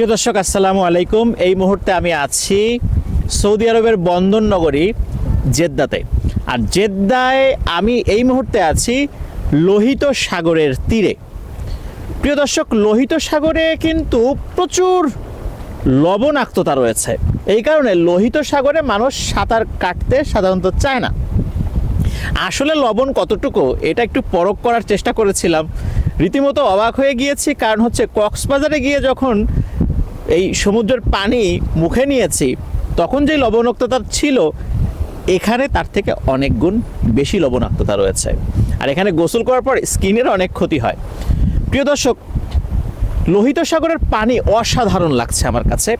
প্রিয় দর্শক, আসসালামু আলাইকুম। এই মুহূর্তে আমি আছি সৌদি আরবের বন্দর নগরী জেদ্দাতে। আর জেদ্দায় আমি এই মুহূর্তে আছি লোহিত সাগরের তীরে। প্রিয় দর্শক, লোহিত সাগরে কিন্তু প্রচুর লবণাক্ততা রয়েছে। এই কারণে লোহিত সাগরে মানুষ সাঁতার কাটতে সাধারণত চায় না। আসলে লবণ কতটুকু, এটা একটু পরখ করার চেষ্টা করেছিলাম। রীতিমতো অবাক হয়ে গিয়েছি, কারণ হচ্ছে কক্সবাজারে গিয়ে যখন এই সমুদ্রের পানি মুখে নিয়েছি, তখন যে লবণাক্ততা ছিল, এখানে তার থেকে অনেক গুণ বেশি লবণাক্ততা রয়েছে। আর এখানে গোসল করার পর স্কিনের অনেক ক্ষতি হয়। প্রিয় দর্শক, লোহিত সাগরের পানি অসাধারণ লাগছে আমার কাছে।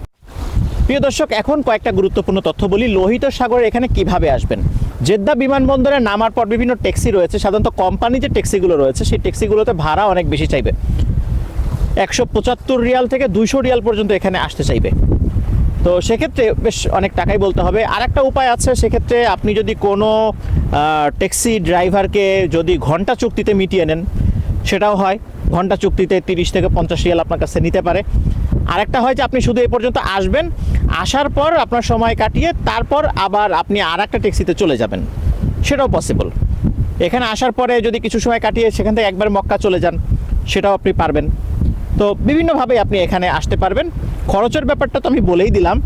প্রিয় দর্শক, এখন কয়েকটা গুরুত্বপূর্ণ তথ্য বলি। লোহিত সাগরে এখানে কীভাবে আসবেন? জেদ্দা বিমানবন্দরে নামার পর বিভিন্ন ট্যাক্সি রয়েছে। সাধারণত কোম্পানি যে ট্যাক্সিগুলো রয়েছে, সেই ট্যাক্সিগুলোতে ভাড়া অনেক বেশি চাইবে। একশো পঁচাত্তর রিয়াল থেকে দুইশো রিয়াল পর্যন্ত এখানে আসতে চাইবে। তো সেক্ষেত্রে বেশ অনেক টাকাই বলতে হবে। আর একটা উপায় আছে, সেক্ষেত্রে আপনি যদি কোনো ট্যাক্সি ড্রাইভারকে যদি ঘণ্টা চুক্তিতে মিটিয়ে নেন, সেটাও হয়। ঘণ্টা চুক্তিতে তিরিশ থেকে পঞ্চাশ রিয়াল আপনার কাছে নিতে পারে। আরেকটা হয় যে আপনি শুধু এই পর্যন্ত আসবেন, আসার পর আপনার সময় কাটিয়ে তারপর আবার আপনি আর একটা ট্যাক্সিতে চলে যাবেন। সেটাও পসিবল এখানে আসার পরে যদি কিছু সময় কাটিয়ে সেখান থেকে একবার মক্কা চলে যান, সেটাও আপনি পারবেন। তো বিভিন্নভাবে আপনি এখানে আসতে পারবেন। খরচের ব্যাপারটা তো আমি বলেই দিলাম।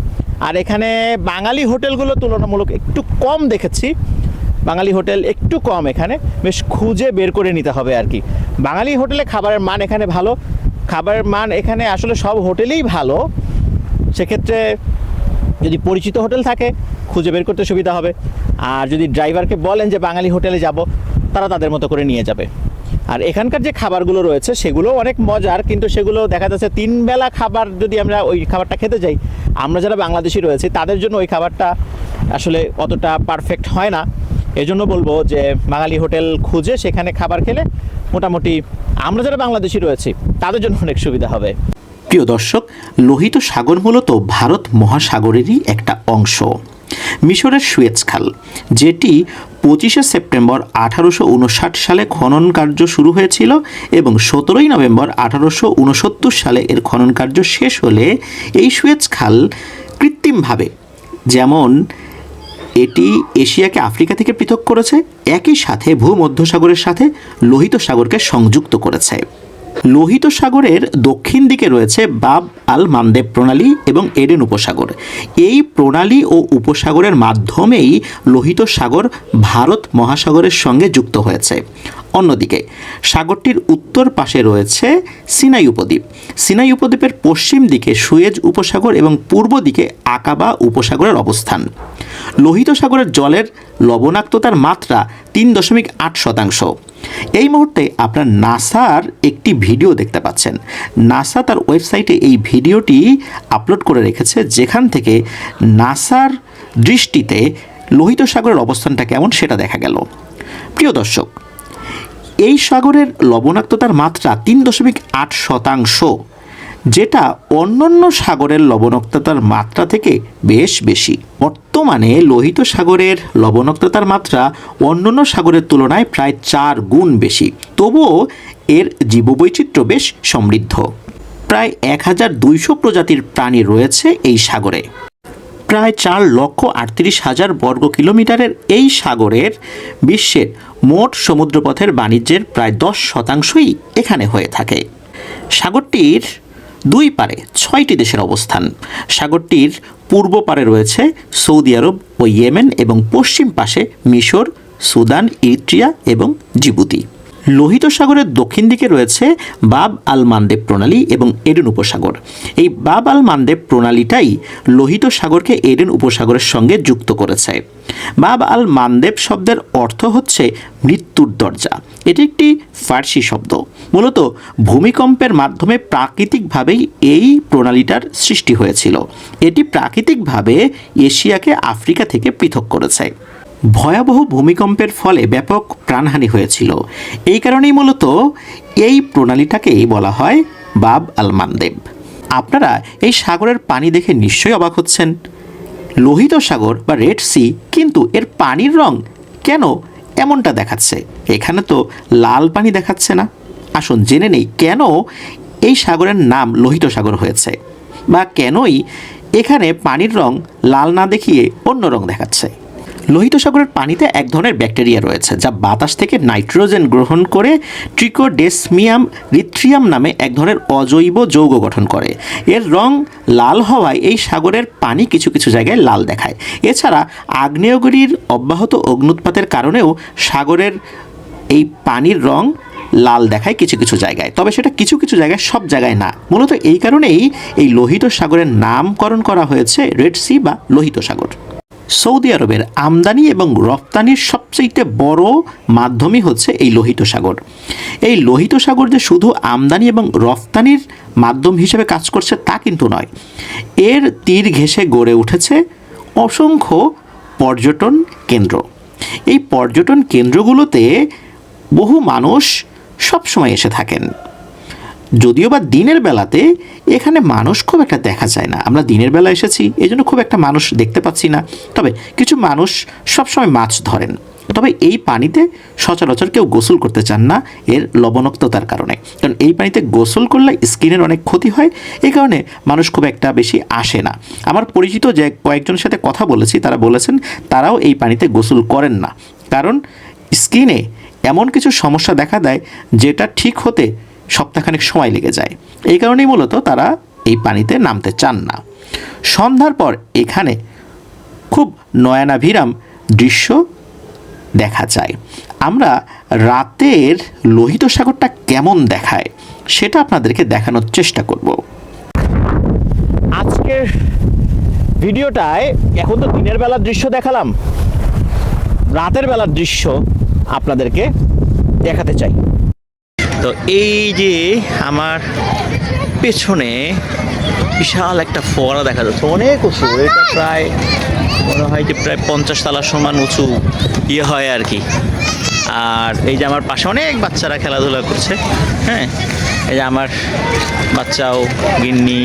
আর এখানে বাঙালি হোটেলগুলো তুলনামূলক একটু কম দেখেছি। বাঙালি হোটেল একটু কম এখানে। বেশ খুঁজে বের করে নিতে হবে আর কি। বাঙালি হোটেলে খাবারের মান এখানে ভালো। খাবারের মান এখানে আসলে সব হোটেলেই ভালো। সেক্ষেত্রে যদি পরিচিত হোটেল থাকে, খুঁজে বের করতে সুবিধা হবে। আর যদি ড্রাইভারকে বলেন যে বাঙালি হোটেলে যাব, তারা তাদের মতো করে নিয়ে যাবে। আর এখানকার যে খাবারগুলো রয়েছে, সেগুলো অনেক মজার, কিন্তু সেগুলো দেখা যাচ্ছে তিন বেলা খাবার যদি আমরা ওই খাবারটা খেতে যাই, আমরা যারা বাংলাদেশি রয়েছি, তাদের জন্য ওই খাবারটা আসলে অতটা পারফেক্ট হয় না। এজন্য বলব যে বাঙালি হোটেল খুঁজে সেখানে খাবার খেলে মোটামুটি আমরা যারা বাংলাদেশি রয়েছি, তাদের জন্য অনেক সুবিধা হবে। প্রিয় দর্শক, লোহিত সাগর মূলত ভারত মহাসাগরেরই একটা অংশ। মিশরের সুয়েজ খাল, যেটি পঁচিশে সেপ্টেম্বর আঠারোশো উনষাট সালে খনন কার্য শুরু হয়েছিল এবং সতেরোই নভেম্বর আঠারোশো উনসত্তর সালে এর খনন কার্য শেষ হলে এই সুয়েজ খাল কৃত্রিমভাবে, যেমন এটি এশিয়াকে আফ্রিকা থেকে পৃথক করেছে, একই সাথে ভূমধ্যসাগরের সাথে লোহিত সাগরকে সংযুক্ত করেছে। লোহিত সাগরের দক্ষিণ দিকে রয়েছে বাব আল মানদেব প্রণালী এবং এডেন উপসাগর। এই প্রণালী ও উপসাগরের মাধ্যমেই লোহিত সাগর ভারত মহাসাগরের সঙ্গে যুক্ত হয়েছে। অন্যদিকে, সাগরটির উত্তর পাশে রয়েছে সিনাই উপদ্বীপ। সিনাই উপদ্বীপের পশ্চিম দিকে সুয়েজ উপসাগর এবং পূর্ব দিকে আকাবা উপসাগরের অবস্থান। লোহিত সাগরের জলের লবণাক্ততার মাত্রা তিন দশমিক আট শতাংশ। এই মুহূর্তে আপনার নাসার একটি ভিডিও দেখতে পাচ্ছেন। নাসা তার ওয়েবসাইটে এই ভিডিওটি আপলোড করে রেখেছে, যেখান থেকে নাসার দৃষ্টিতে লোহিত সাগরের অবস্থানটা কেমন সেটা দেখা গেল। প্রিয় দর্শক, এই সাগরের লবণাক্ততার মাত্রা তিন দশমিক আট শতাংশ। যেটা অন্যান্য সাগরের লবণাক্ততার মাত্রা থেকে বেশ বেশি। বর্তমানে লোহিত সাগরের লবণাক্ততার মাত্রা অন্যান্য সাগরের তুলনায় প্রায় চার গুণ বেশি। তবুও এর জীববৈচিত্র্য বেশ সমৃদ্ধ। প্রায় এক হাজার দুইশো প্রজাতির প্রাণী রয়েছে এই সাগরে। প্রায় চার লক্ষ আটত্রিশ হাজার বর্গ কিলোমিটারের এই সাগরের বিশ্বের মোট সমুদ্রপথের বাণিজ্যের প্রায় দশ শতাংশই এখানে হয়ে থাকে। সাগরটির দুই পারে ছয়টি দেশের অবস্থান। সাগরটির পূর্ব পারে রয়েছে সৌদি আরব ও ইয়েমেন এবং পশ্চিম পাশে মিশর, সুদান ইট্রিয়া এবং জিবুতি। লোহিত সাগরের দক্ষিণ দিকে রয়েছে বাব আল মানদেব প্রণালী এবং এডেন উপসাগর। এই বাব আল মানদেব প্রণালীটাই লোহিত সাগরকে এডেন উপসাগরের সঙ্গে যুক্ত করেছে। বাব আল মানদেব শব্দের অর্থ হচ্ছে মৃত্যুর দরজা। এটি একটি ফার্সি শব্দ। মূলত ভূমিকম্পের মাধ্যমে প্রাকৃতিকভাবেই এই প্রণালীটার সৃষ্টি হয়েছিল। এটি প্রাকৃতিকভাবে এশিয়াকে আফ্রিকা থেকে পৃথক করেছে। ভয়াবহ ভূমিকম্পের ফলে ব্যাপক প্রাণহানি হয়েছিল। এই কারণেই মূলত এই প্রণালীটাকেই বলা হয় বাব আল মানদেব আপনারা এই সাগরের পানি দেখে নিশ্চয়ই অবাক হচ্ছেন। লোহিত সাগর বা রেড সি, কিন্তু এর পানির রং কেন এমনটা দেখাচ্ছে? এখানে তো লাল পানি দেখাচ্ছে না। আসুন জেনে নেই কেন এই সাগরের নাম লোহিত সাগর হয়েছে বা কেনই এখানে পানির রং লাল না দেখিয়ে অন্য রং দেখাচ্ছে। লোহিত সাগরের পানিতে এক ধরনের ব্যাকটেরিয়া রয়েছে, যা বাতাস থেকে নাইট্রোজেন গ্রহণ করে ট্রিকোডেসমিয়াম রিথ্রিয়াম নামে এক ধরনের অজৈব যৌগ গঠন করে। এর রং লাল হওয়ায় এই সাগরের পানি কিছু কিছু জায়গায় লাল দেখায়। এছাড়া আগ্নেয়গিরির অব্যাহত অগ্নুৎপাতের কারণেও সাগরের এই পানির রং লাল দেখায় কিছু কিছু জায়গায়। তবে সেটা কিছু কিছু জায়গায় সব জায়গায় না। মূলত এই কারণেই এই লোহিত সাগরের নামকরণ করা হয়েছে রেড সি বা লোহিত সাগর সৌদি আরবের আমদানি এবং রপ্তানির সবচেয়ে বড় মাধ্যমই হচ্ছে এই লোহিত সাগর। এই লোহিত সাগর যে শুধু আমদানি এবং রপ্তানির মাধ্যম হিসেবে কাজ করছে তা কিন্তু নয়। এর তীর ঘেঁষে গড়ে উঠেছে অসংখ্য পর্যটন কেন্দ্র। এই পর্যটন কেন্দ্রগুলোতে বহু মানুষ সবসময় এসে থাকেন। যদিও বা দিনের বেলাতে এখানে মানুষ খুব একটা দেখা যায় না। আমরা দিনের বেলা এসেছি এই জন্য খুব একটা মানুষ দেখতে পাচ্ছি না। তবে কিছু মানুষ সবসময় মাছ ধরেন। তবে এই পানিতে সচরাচর কেউ গোসল করতে চান না, এর লবণাক্ততার কারণে। কারণ এই পানিতে গোসল করলে স্কিনের অনেক ক্ষতি হয় এই কারণে মানুষ খুব একটা বেশি আসে না। আমার পরিচিত যে কয়েকজনের সাথে কথা বলেছি, তারা বলেছেন তারাও এই পানিতে গোসল করেন না। কারণ স্কিনে এমন কিছু সমস্যা দেখা দেয়, যেটা ঠিক হতে সপ্তাহখানেক সময় লেগে যায়। এই কারণেই মূলত তারা এই পানিতে নামতে চান না। সন্ধ্যার পর এখানে খুব নয়নাভিরাম দৃশ্য দেখা যায়। আমরা রাতের লোহিত সাগরটা কেমন দেখায় সেটা আপনাদেরকে দেখানোর চেষ্টা করব। আজকের ভিডিওটায় এখন তো দিনের বেলার দৃশ্য দেখালাম। রাতের বেলার দৃশ্য আপনাদেরকে দেখাতে চাই। তো এই যে আমার পেছনে বিশাল একটা ফোয়ারা দেখা যাচ্ছে, অনেক উঁচু। এটা প্রায় মনে হয় যে প্রায় পঞ্চাশ তালার সমান উঁচু ইয়ে হয় আর কি। আর এই যে আমার পাশে অনেক বাচ্চারা খেলাধুলা করছে হ্যাঁ? এই যে আমার বাচ্চাও, গিন্নি,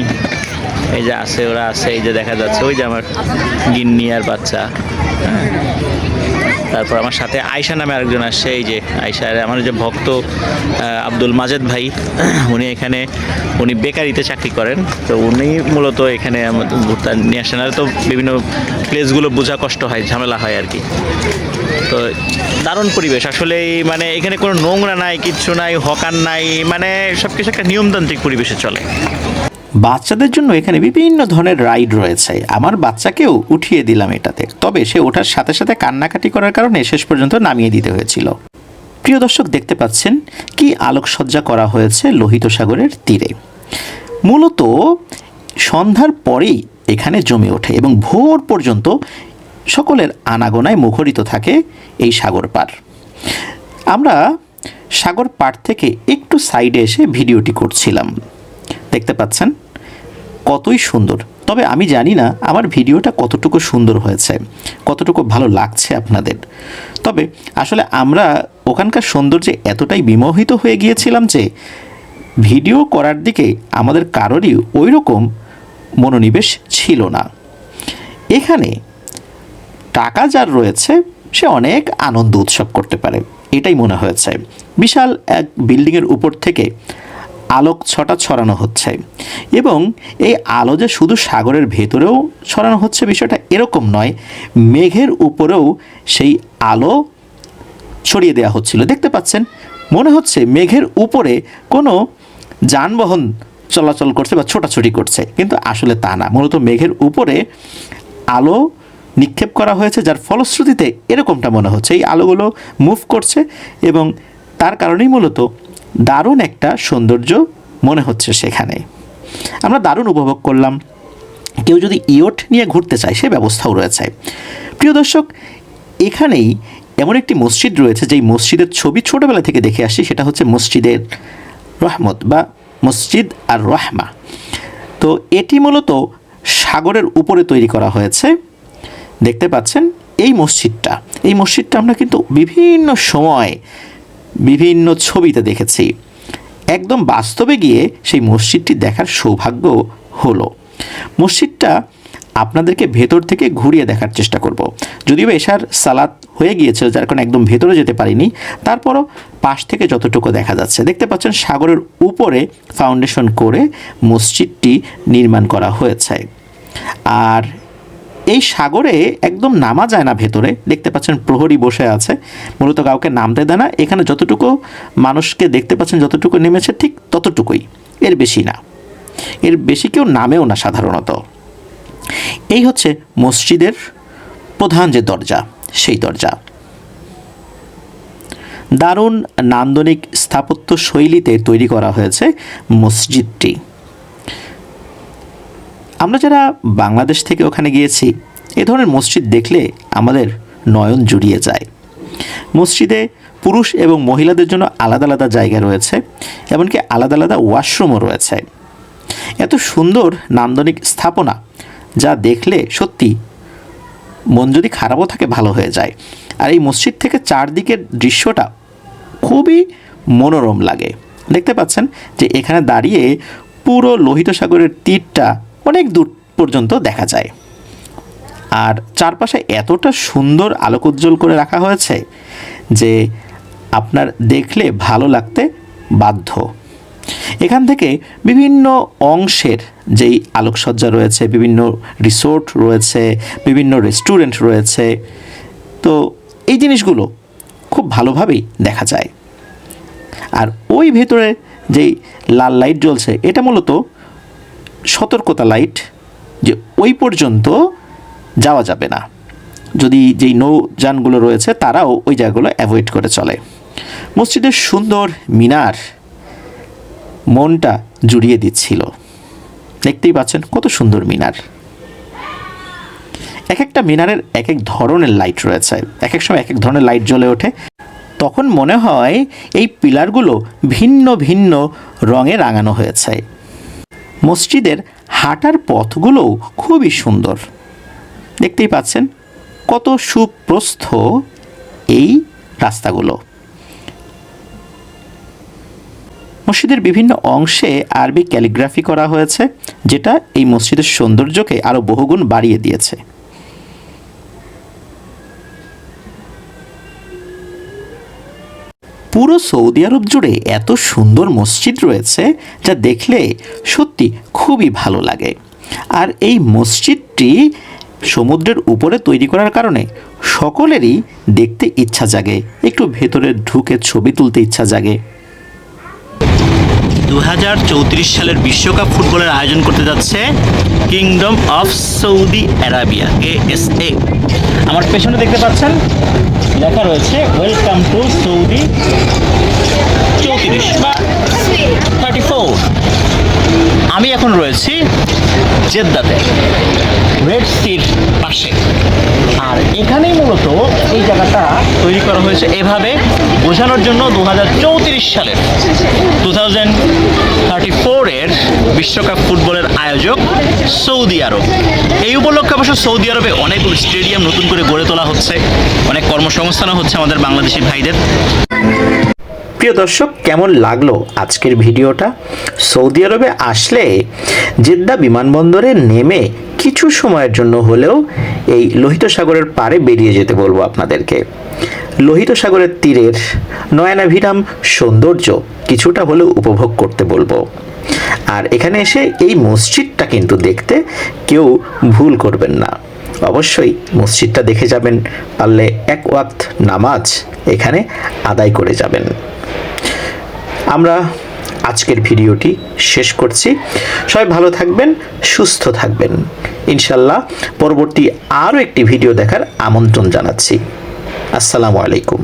এই যে আছে, ওরা আছে, এই যে দেখা যাচ্ছে, ওই যে আমার গিন্নি আর বাচ্চা হ্যাঁ? তারপর আমার সাথে আয়শা নামে আরেকজন আসছে, এই যে আয়সা আমার যে ভক্ত আব্দুল মাজেদ ভাই, উনি এখানে, উনি বেকারিতে চাকরি করেন। তো উনি মূলত এখানে নিয়ে আসেন। আর তো বিভিন্ন প্লেসগুলো বোঝা কষ্ট হয়, ঝামেলা হয় আর কি। তো দারুণ পরিবেশ। আসলে মানে এখানে কোনো নোংরা নাই, কিচ্ছু নাই, হকার নাই মানে সব কিছু একটা নিয়মতান্ত্রিক পরিবেশে চলে। বাচ্চাদের জন্য এখানে বিভিন্ন ধরনের রাইড রয়েছে। আমার বাচ্চাকেও উঠিয়ে দিলাম এটাতে। তবে সে ওঠার সাথে সাথে কান্নাকাটি করার কারণে শেষ পর্যন্ত নামিয়ে দিতে হয়েছিল। প্রিয় দর্শক, দেখতে পাচ্ছেন কি আলোকসজ্জা করা হয়েছে লোহিত সাগরের তীরে। মূলত সন্ধ্যার পরেই এখানে জমে ওঠে এবং ভোর পর্যন্ত সকলের আনাগোনায় মুখরিত থাকে এই সাগর পার আমরা সাগর পাড় থেকে একটু সাইডে এসে ভিডিওটি করছিলাম। দেখতে পাচ্ছেন, কতই সুন্দর। তবে আমি জানি না আমার ভিডিওটা কতটুকু সুন্দর হয়েছে, কতটুকু ভালো লাগছে আপনাদের। তবে আসলে আমরা ওখানকার সৌন্দর্যে এতটাই বিমোহিত হয়ে গিয়েছিলাম যে ভিডিও করার দিকে আমাদের কারোরই ওই রকম মনোনিবেশ ছিল না। এখানে টাকা যার রয়েছে, সে অনেক আনন্দ উৎসব করতে পারে, এটাই মনে হয়েছে। বিশাল এক বিল্ডিংয়ের উপর থেকে আলোক ছটা ছড়ানো হচ্ছে। এবং এই আলো যে শুধু সাগরের ভেতরেও ছড়ানো হচ্ছে বিষয়টা এরকম নয়, মেঘের উপরেও সেই আলো ছড়িয়ে দেওয়া হচ্ছিল। দেখতে পাচ্ছেন, মনে হচ্ছে মেঘের উপরে কোনো যানবাহন চলাচল করছে বা ছোটাছুটি করছে, কিন্তু আসলে তা না। মূলত মেঘের উপরে আলো নিক্ষেপ করা হয়েছে, যার ফলশ্রুতিতে এরকমটা মনে হচ্ছে। এই আলোগুলো মুভ করছে এবং তার কারণেই মূলত দারুণ একটা সৌন্দর্য মনে হচ্ছে সেখানে। আমরা দারুণ উপভোগ করলাম। কেউ যদি ইয়ট নিয়ে ঘুরতে চায়, সে ব্যবস্থাও রয়েছে। প্রিয় দর্শক, এখানেই এমন একটি মসজিদ রয়েছে, যেই মসজিদের ছবি ছোটোবেলা থেকে দেখে আসি, সেটা হচ্ছে মসজিদের রহমত বা মসজিদ আর রহমা তো এটি মূলত সাগরের উপরে তৈরি করা হয়েছে। দেখতে পাচ্ছেন, এই মসজিদটা। এই মসজিদটা আমরা কিন্তু বিভিন্ন সময় বিভিন্ন ছবিতে দেখেছি। একদম বাস্তবে গিয়ে সেই মসজিদটি দেখার সৌভাগ্য হলো। মসজিদটা আপনাদেরকে ভেতর থেকে ঘুরিয়ে দেখার চেষ্টা করব। যদিও এশার সালাত হয়ে গিয়েছিল, যার কারণে একদম ভেতরে যেতে পারিনি। তারপরও পাশ থেকে যতটুকু দেখা যাচ্ছে, দেখতে পাচ্ছেন সাগরের উপরে ফাউন্ডেশন করে মসজিদটি নির্মাণ করা হয়েছে। আর এই সাগরে একদম নামা যায় না ভেতরে। দেখতে পাচ্ছেন প্রহরী বসে আছে। মূলত কাউকে নামতে দেয় না এখানে যতটুকু মানুষকে দেখতে পাচ্ছেন, যতটুকু নেমেছে, ঠিক ততটুকুই। এর বেশি না। এর বেশি কেউ নামেও না সাধারণত। এই হচ্ছে মসজিদের প্রধান যে দরজা, সেই দরজা। দারুণ নান্দনিক স্থাপত্য শৈলীতে তৈরি করা হয়েছে মসজিদটি। আমরা যারা বাংলাদেশ থেকে ওখানে গিয়েছি, এ ধরনের মসজিদ দেখলে আমাদের নয়ন জুড়িয়ে যায়। মসজিদে পুরুষ এবং মহিলাদের জন্য আলাদা আলাদা জায়গা রয়েছে, এমনকি আলাদা আলাদা ওয়াশরুমও রয়েছে। এত সুন্দর নান্দনিক স্থাপনা যা দেখলে সত্যি মন যদি খারাপও থাকে ভালো হয়ে যায়। আর এই মসজিদ থেকে চারদিকের দৃশ্যটা খুবই মনোরম লাগে। দেখতে পাচ্ছেন যে এখানে দাঁড়িয়ে পুরো লোহিত সাগরের তীরটা অনেক দূর পর্যন্ত দেখা যায়। আর চারপাশে এতটা সুন্দর আলোক উজ্জ্বল করে রাখা হয়েছে যে আপনার দেখলে ভালো লাগতে বাধ্য। এখান থেকে বিভিন্ন অংশের যেই আলোকসজ্জা রয়েছে, বিভিন্ন রিসোর্ট রয়েছে, বিভিন্ন রেস্টুরেন্ট রয়েছে, তো এই জিনিসগুলো খুব ভালোভাবেই দেখা যায়। আর ওই ভেতরে যেই লাল লাইট জ্বলছে, এটা মূলত সতর্কতা লাইট যে ওই পর্যন্ত যাওয়া যাবে না। যদি যেই নৌযানগুলো রয়েছে, তারাও ওই জায়গাগুলো অ্যাভয়েড করে চলে। মসজিদের সুন্দর মিনার মনটা জুড়িয়ে দিচ্ছিল। দেখতেই পাচ্ছেন কত সুন্দর মিনার। এক একটা মিনারের এক এক ধরনের লাইট রয়েছে। এক এক সময় এক এক ধরনের লাইট জ্বলে ওঠে। তখন মনে হয় এই পিলারগুলো ভিন্ন ভিন্ন রঙে রাঙানো হয়েছে। মসজিদের হাঁটার পথগুলোও খুবই সুন্দর। দেখতেই পাচ্ছেন কত সুপ্রস্থ এই রাস্তাগুলো। মসজিদের বিভিন্ন অংশে আরবি ক্যালিগ্রাফি করা হয়েছে, যেটা এই মসজিদের সৌন্দর্যকে আরও বহুগুণ বাড়িয়ে দিয়েছে। পুরো সৌদি আরব জুড়ে এত সুন্দর মসজিদ রয়েছে যা দেখলে সত্যি খুবই ভালো লাগে। আর এই মসজিদটি সমুদ্রের উপরে তৈরি করার কারণে সকলেরই দেখতে ইচ্ছা জাগে। একটু ভেতরে ঢুকে ছবি তুলতে ইচ্ছা জাগে। দু হাজার চৌত্রিশ সালের বিশ্বকাপ ফুটবলের আয়োজন করতে যাচ্ছে kingdom of Saudi Arabia ASA আমার পেছনে দেখতে পাচ্ছেন, লেখা রয়েছে ওয়েলকাম টু সৌদি চৌত্রিশ আমি এখন রয়েছি জেদ্দাতে রেড সির পাশে। আর এখানেই মূলত এই জায়গাটা তৈরি করা হয়েছে এভাবে বোঝানোর জন্য দু হাজার চৌত্রিশ সালের টু থাউজেন্ড থার্টি ফোরের বিশ্বকাপ ফুটবলের আয়োজক সৌদি আরব। এই উপলক্ষে অবশ্য সৌদি আরবে অনেকগুলো স্টেডিয়াম নতুন করে গড়ে তোলা হচ্ছে, অনেক কর্মসংস্থানও হচ্ছে আমাদের বাংলাদেশি ভাইদের। প্রিয় দর্শক, কেমন লাগল আজকের ভিডিওটা? সৌদি আরবে আসলে জেদ্দা বিমানবন্দরে নেমে কিছু সময়ের জন্য হলেও এই লোহিত সাগরের পাড়ে বেরিয়ে যেতে বলব আপনাদেরকে। লোহিত সাগরের তীরের নয়নাভিরাম সৌন্দর্য কিছুটা হলেও উপভোগ করতে বলব। আর এখানে এসে এই মসজিদটা কিন্তু দেখতে কেউ ভুল করবেন না। অবশ্যই মসজিদটা দেখে যাবেন, পারলে এক ওয়াক্ত নামাজ এখানে আদায় করে যাবেন। আমরা আজকের ভিডিওটি শেষ করছি। সবাই ভালো থাকবেন, সুস্থ থাকবেন। ইনশাল্লাহ পরবর্তী আরও একটি ভিডিও দেখার আমন্ত্রণ জানাচ্ছি। আসসালামু আলাইকুম।